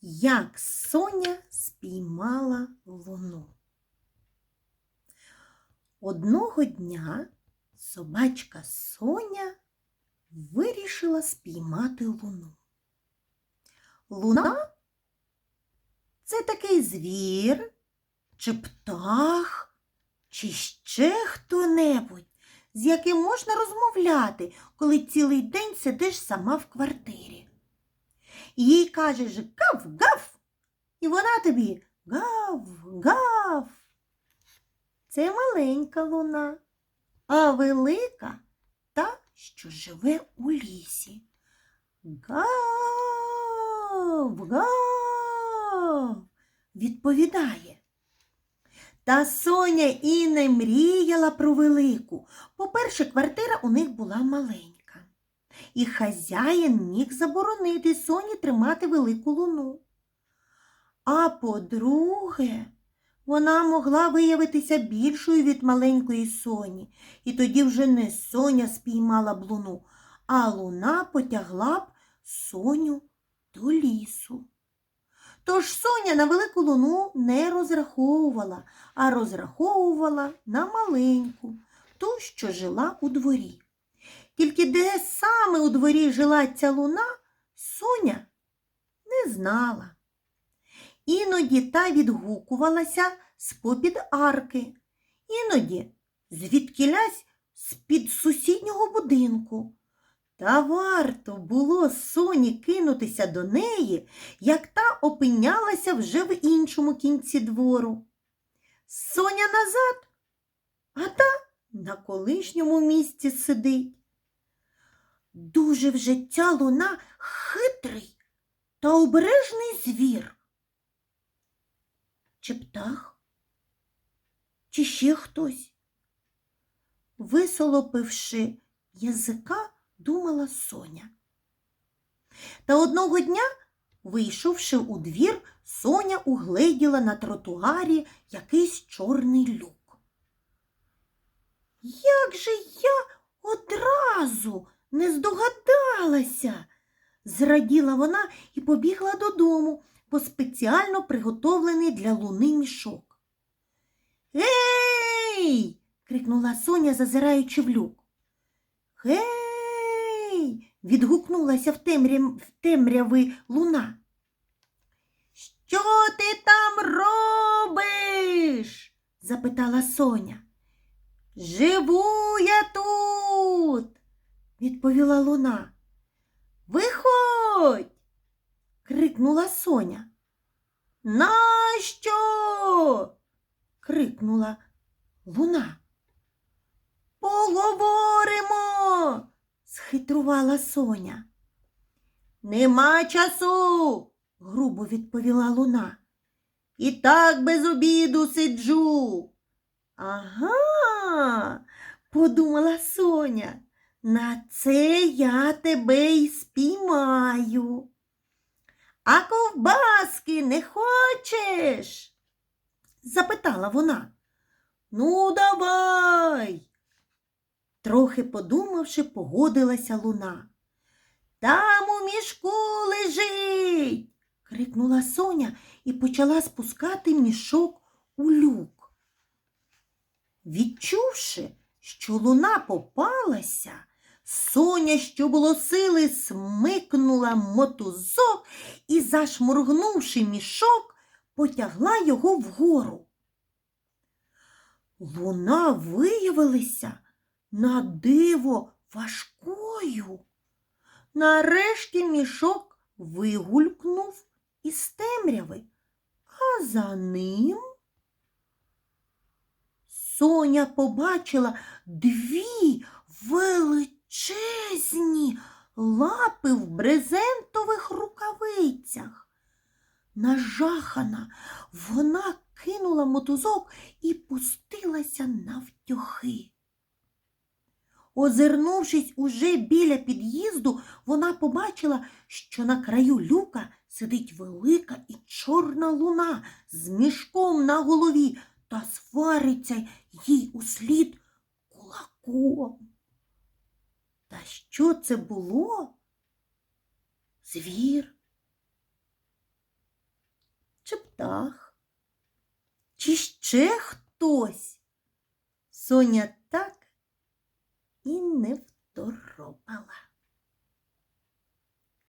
Як Соня спіймала луну. Одного дня собачка Соня вирішила спіймати луну. Луна це такий звір, чи птах, чи ще хто-небудь, з яким можна розмовляти, коли цілий день сидиш сама в квартирі. І їй кажеш гав-гав, і вона тобі гав-гав. Це маленька луна, а велика та, що живе у лісі. Гав-гав, відповідає. Та Соня і не мріяла про велику. По-перше, квартира у них була маленька, і хазяїн міг заборонити Соні тримати велику луну. А по-друге, вона могла виявитися більшою від маленької Соні, і тоді вже не Соня спіймала б луну, а луна потягла б Соню до лісу. Тож Соня на велику луну не розраховувала, а розраховувала на маленьку, ту, що жила у дворі. Тільки де саме у дворі жила ця луна, Соня не знала. Іноді та відгукувалася з-попід арки, іноді звідкілясь з-під сусіднього будинку. Та варто було соні кинутися до неї, як та опинялася вже в іншому кінці двору. Соня назад, а та на колишньому місці сидить. Дуже вже ця луна хитрий та обережний звір. Чи птах? Чи ще хтось? Висолопивши язика, думала Соня. Та одного дня, вийшовши у двір, Соня угледіла на тротуарі якийсь чорний люк. Як же я одразу не здогадалася, зраділа вона і побігла додому по спеціально приготовлений для луни мішок. Гей! крикнула Соня, зазираючи в люк. Гей! відгукнулася в, темря... в темряви луна. Що ти там робиш? запитала Соня. Живу я тут, відповіла луна. Виходь, крикнула Соня. Нащо? крикнула луна. Поговоримо, схитрувала Соня. Нема часу, грубо відповіла луна. І так без обіду сиджу. Ага, подумала Соня. На це я тебе й спіймаю. А ковбаски не хочеш? запитала вона. Ну, давай. Трохи подумавши, погодилася луна. Там у мішку лежить. крикнула Соня і почала спускати мішок у люк. Відчувши, що луна попалася, Соня, що було сили, смикнула мотузок і, зашморгнувши мішок, потягла його вгору. Луна виявилася на диво важкою. Нарешті мішок вигулькнув із темряви, а за ним Соня побачила дві величезні лапи в брезентових рукавицях. Нажахана, вона кинула мотузок і пустилася навтьохи. Озирнувшись уже біля під'їзду, вона побачила, що на краю люка сидить велика і чорна луна з мішком на голові та свариться їй услід кулаком. Та що це було? Звір? Чи птах? Чи ще хтось? Соня так і не второпала.